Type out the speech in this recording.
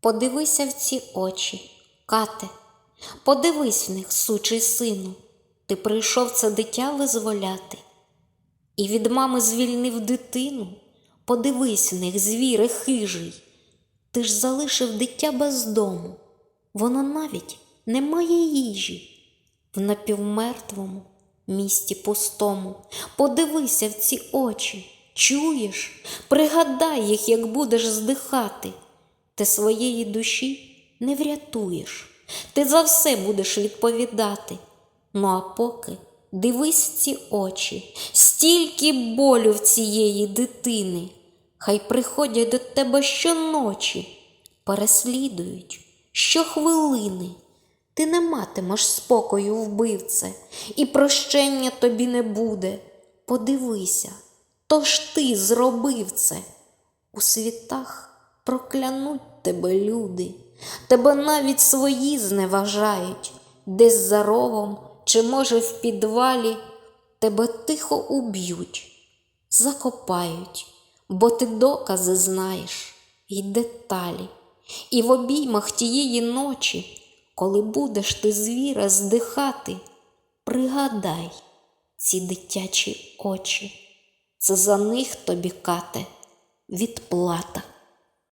Подивися в ці очі, кате, подивись в них, сучий сину, ти прийшов це дитя визволяти, і від мами звільнив дитину, подивись в них, звіре хижий, ти ж залишив дитя без дому, воно навіть не має їжі, в напівмертвому місті пустому. Подивися в ці очі, чуєш, пригадай їх, як будеш здихати. Ти своєї душі не врятуєш, ти за все будеш відповідати. Ну а поки дивись ці очі, стільки болю в цієї дитини, хай приходять до тебе щоночі, переслідують щохвилини. Ти не матимеш спокою, вбивце, і прощення тобі не буде. Подивися, то ж ти зробив це. У світах проклянуть тебе люди, тебе навіть свої зневажають, десь за рогом чи, може, в підвалі тебе тихо уб'ють, закопають, бо ти докази знаєш і деталі, і в обіймах тієї ночі, коли будеш ти звіра здихати, пригадай ці дитячі очі, це за них тобі кате відплата.